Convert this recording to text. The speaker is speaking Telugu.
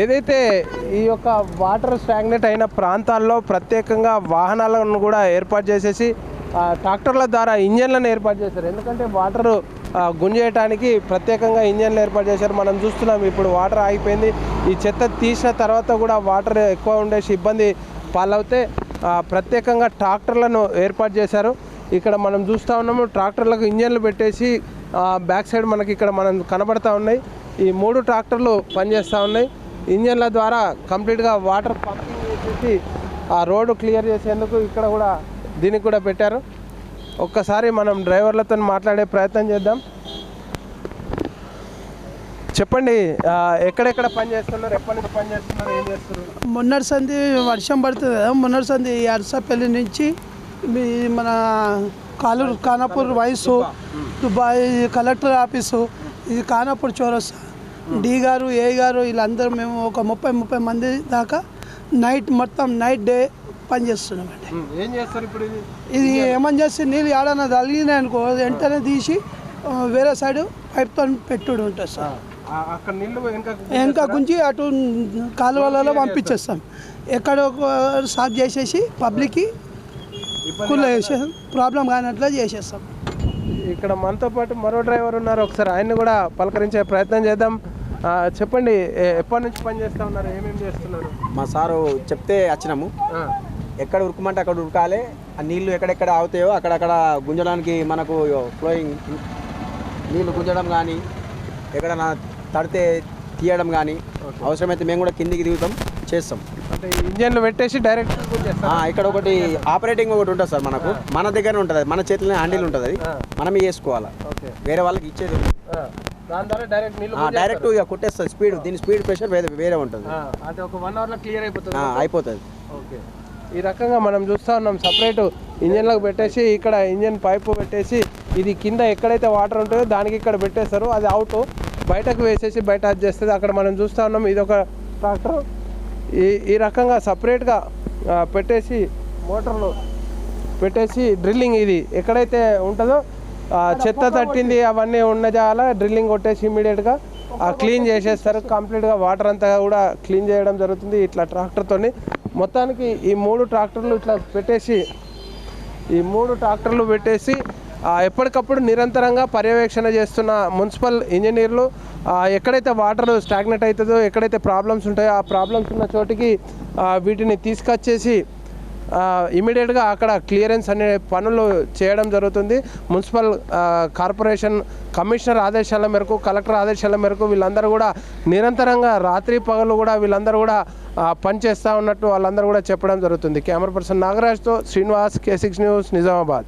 ఏదైతే ఈ యొక్క వాటర్ స్టాగ్నెట్ అయిన ప్రాంతాల్లో ప్రత్యేకంగా వాహనాలను కూడా ఏర్పాటు చేసేసి ట్రాక్టర్ల ద్వారా ఇంజన్లను ఏర్పాటు చేశారు. ఎందుకంటే వాటర్ గుంజేయటానికి ప్రత్యేకంగా ఇంజన్లు ఏర్పాటు చేశారు. మనం చూస్తున్నాం ఇప్పుడు వాటర్ ఆగిపోయింది. ఈ చెత్త తీసిన తర్వాత కూడా వాటర్ ఎక్కువ ఉండేసి ఇబ్బంది పాలవుతే ప్రత్యేకంగా ట్రాక్టర్లను ఏర్పాటు చేశారు. ఇక్కడ మనం చూస్తూ ఉన్నాము ట్రాక్టర్లకు ఇంజన్లు పెట్టేసి బ్యాక్ సైడ్ మనకి ఇక్కడ మనం కనబడతా ఉన్నాయి. ఈ మూడు ట్రాక్టర్లు పనిచేస్తూ ఉన్నాయి. ఇంజన్ల ద్వారా కంప్లీట్గా వాటర్ పంపింగ్ చేసేసి ఆ రోడ్డు క్లియర్ చేసేందుకు ఇక్కడ కూడా దీనికి కూడా పెట్టారు. ఒక్కసారి మనం డ్రైవర్లతో మాట్లాడే ప్రయత్నం చేద్దాం. చెప్పండి ఎక్కడెక్కడ పని చేస్తున్నారు ఎప్పటి నుంచి పని చేస్తున్నారు ఏం చేస్తున్నారు? మొన్నటి సంది వర్షం పడుతుంది కదా మొన్నటి సంది అరసపల్లి నుంచి మీ మన కాలూరు ఖానాపూర్ వయసు దుబాయ్ కలెక్టర్ ఆఫీసు ఇది ఖానాపూర్ చౌరస్తా. డి గారు ఏ గారు వీళ్ళందరూ మేము ఒక ముప్పై ముప్పై మంది దాకా నైట్ మొత్తం నైట్ డే పనిచేస్తున్నామండి ఏం చేస్తారు ఇప్పుడు ఇది? ఇది ఎమర్జెన్సీ నీళ్ళు ఏడన్నా తగిలినాయి అనుకో వెంటనే తీసి వేరే సైడ్ పైప్తో పెట్టుడు ఉంటుంది సార్. వెనక ఇంకా గుంజి అటు కాలువలలో పంపించేస్తాం. ఎక్కడ సాఫ్ చేసేసి పబ్లిక్కి కుల్ల చేసే ప్రాబ్లం కానట్లా చేసేస్తాం. ఇక్కడ మనతో పాటు మరో డ్రైవర్ ఉన్నారు. ఒకసారి ఆయన్ని కూడా పలకరించే ప్రయత్నం చేద్దాం. చెప్పండి ఎప్పటి నుంచి పని చేస్తా ఉన్నారు? ఏమేమి చేస్తున్నారు? మా సారు చెప్తే వచ్చినాము. ఎక్కడ ఉరుకుమంటే అక్కడ ఉరకాలి. ఆ నీళ్ళు ఎక్కడెక్కడ ఆగుతాయో అక్కడక్కడ గుంజడానికి మనకు ఫ్లోయింగ్ నీళ్ళు గుంజడం కానీ ఎక్కడైనా తడితే తీయడం కానీ అవసరమైతే మేము కూడా కిందికి దిగుతాం చేస్తాం. అంటే ఇంజన్లు పెట్టేసి డైరెక్ట్ ఇక్కడ ఒకటి ఆపరేటింగ్ ఒకటి ఉంటుంది సార్ మనకు. మన దగ్గర ఉంటుంది. మన చేతిలోనే హ్యాండిల్ ఉంటుంది అది. మనమే చేసుకోవాలి. వేరే వాళ్ళకి ఇచ్చేది. దాని ద్వారా డైరెక్ట్ నీళ్ళు డైరెక్ట్ ఇక కొట్టేస్తుంది స్పీడ్ దీని స్పీడ్ ప్రెషర్ వేరే వేరే ఉంటుంది. ఒక వన్ అవర్లో క్లియర్ అయిపోతుంది. అయిపోతుంది. ఓకే. ఈ రకంగా మనం చూస్తూ ఉన్నాం. సపరేట్ ఇంజన్లకు పెట్టేసి ఇక్కడ ఇంజన్ పైపు పెట్టేసి ఇది కింద ఎక్కడైతే వాటర్ ఉంటుందో దానికి ఇక్కడ పెట్టేస్తారు. అది అవుట్ బయటకు వేసేసి బయట అది చేస్తుంది. అక్కడ మనం చూస్తూ ఉన్నాం. ఇది ఒక ట్రాక్టర్ ఈ ఈ రకంగా సపరేట్గా పెట్టేసి మోటార్లు పెట్టేసి డ్రిల్లింగ్ ఇది ఎక్కడైతే ఉంటుందో చెత్త తట్టింది అవన్నీ ఉన్న జాల డ్రిల్లింగ్ కొట్టేసి ఇమీడియట్గా క్లీన్ చేసేస్తారు. కంప్లీట్గా వాటర్ అంతా కూడా క్లీన్ చేయడం జరుగుతుంది ఇట్లా ట్రాక్టర్తోని. మొత్తానికి ఈ మూడు ట్రాక్టర్లు ఇట్లా పెట్టేసి ఈ మూడు ట్రాక్టర్లు పెట్టేసి ఎప్పటికప్పుడు నిరంతరంగా పర్యవేక్షణ చేస్తున్న మున్సిపల్ ఇంజనీర్లు ఎక్కడైతే వాటర్ స్టాగ్నెట్ అవుతుందో ఎక్కడైతే ప్రాబ్లమ్స్ ఉంటాయో ఆ ప్రాబ్లమ్స్ ఉన్న చోటికి వీటిని తీసుకొచ్చేసి ఇమీడియట్గా అక్కడ క్లియరెన్స్ అనే పనులు చేయడం జరుగుతుంది. మున్సిపల్ కార్పొరేషన్ కమిషనర్ ఆదేశాల మేరకు కలెక్టర్ ఆదేశాల మేరకు వీళ్ళందరూ కూడా నిరంతరంగా రాత్రి పగలు కూడా వీళ్ళందరూ కూడా పనిచేస్తూ ఉన్నట్టు వాళ్ళందరూ కూడా చెప్పడం జరుగుతుంది. Camera person నాగరాజ్తో Srinivas K six news Nizamabad.